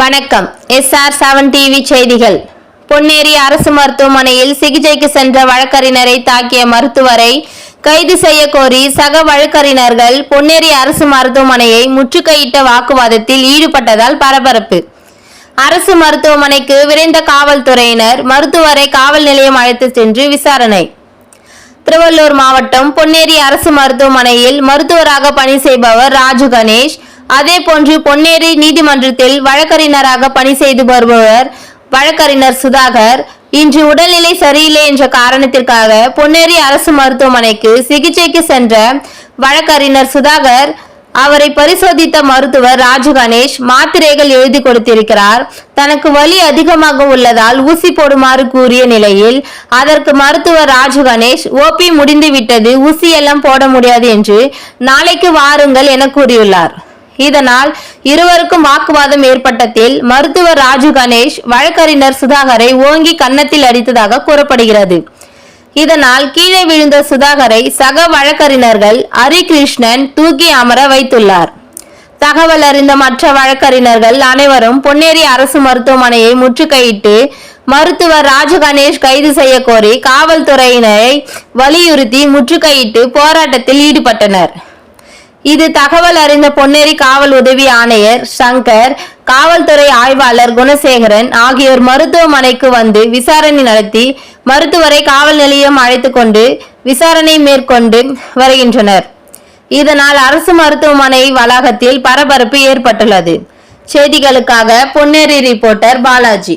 வணக்கம். SR seven TV செய்திகள். பொன்னேரி அரசு மருத்துவமனையில் சிகிச்சைக்கு சென்ற வழக்கறிஞரை தாக்கிய மருத்துவரை கைது செய்ய கோரி சக வழக்கறிஞர்கள் பொன்னேரி அரசு மருத்துவமனையை முற்றுகையிட்ட வாக்குவாதத்தில் ஈடுபட்டதால் பரபரப்பு. அரசு மருத்துவமனைக்கு விரைந்த காவல்துறையினர் மருத்துவரை காவல் நிலையம் அழைத்து சென்று விசாரணை. திருவள்ளூர் மாவட்டம் பொன்னேரி அரசு மருத்துவமனையில் மருத்துவராக பணி செய்பவர் ராஜு கணேஷ் அதே போன்று பொன்னேரி நீதிமன்றத்தில் வழக்கறிஞராக பணி செய்து வருபவர் வழக்கறிஞர் சுதாகர். இன்று உடல்நிலை சரியில்லை என்ற காரணத்திற்காக பொன்னேரி அரசு மருத்துவமனைக்கு சிகிச்சைக்கு சென்ற வழக்கறிஞர் சுதாகர் அவரை பரிசோதித்த மருத்துவர் ராஜு கணேஷ் மாத்திரைகள் எழுதி கொடுத்திருக்கிறார். தனக்கு வலி அதிகமாக உள்ளதால் ஊசி போடுமாறு கூறிய நிலையில் அதற்கு மருத்துவர் ராஜு கணேஷ் ஓபி முடிந்து விட்டது ஊசி எல்லாம் போட முடியாது என்று நாளைக்கு வாருங்கள் என கூறியுள்ளார். இதனால் இருவருக்கும் வாக்குவாதம் ஏற்பட்டதில் மருத்துவர் ராஜு கணேஷ் வழக்கறிஞர் சுதாகரை ஓங்கி கன்னத்தில் அடித்ததாக கூறப்படுகிறது. இதனால் கீழே விழுந்த சுதாகரை சக வழக்கறிஞர்கள் ஹரிகிருஷ்ணன் தூக்கி அமர வைத்துள்ளார். தகவல் அறிந்த மற்ற வழக்கறிஞர்கள் அனைவரும் பொன்னேரி அரசு மருத்துவமனையை முற்றுகையிட்டு மருத்துவர் ராஜு கணேஷ் கைது செய்ய கோரி காவல்துறையினரை வலியுறுத்தி முற்றுகையிட்டு போராட்டத்தில் ஈடுபட்டனர். இது தகவல் அறிந்த பொன்னேரி காவல் உதவி ஆணையர் சங்கர் காவல்துறை ஆய்வாளர் குணசேகரன் ஆகியோர் மருத்துவமனைக்கு வந்து விசாரணை நடத்தி மருத்துவரை காவல் நிலையம் அழைத்து கொண்டு விசாரணை மேற்கொண்டு வருகின்றனர். இதனால் அரசு மருத்துவமனை வளாகத்தில் பரபரப்பு ஏற்பட்டுள்ளது. செய்திகளுக்காக பொன்னேரி ரிப்போர்ட்டர் பாலாஜி.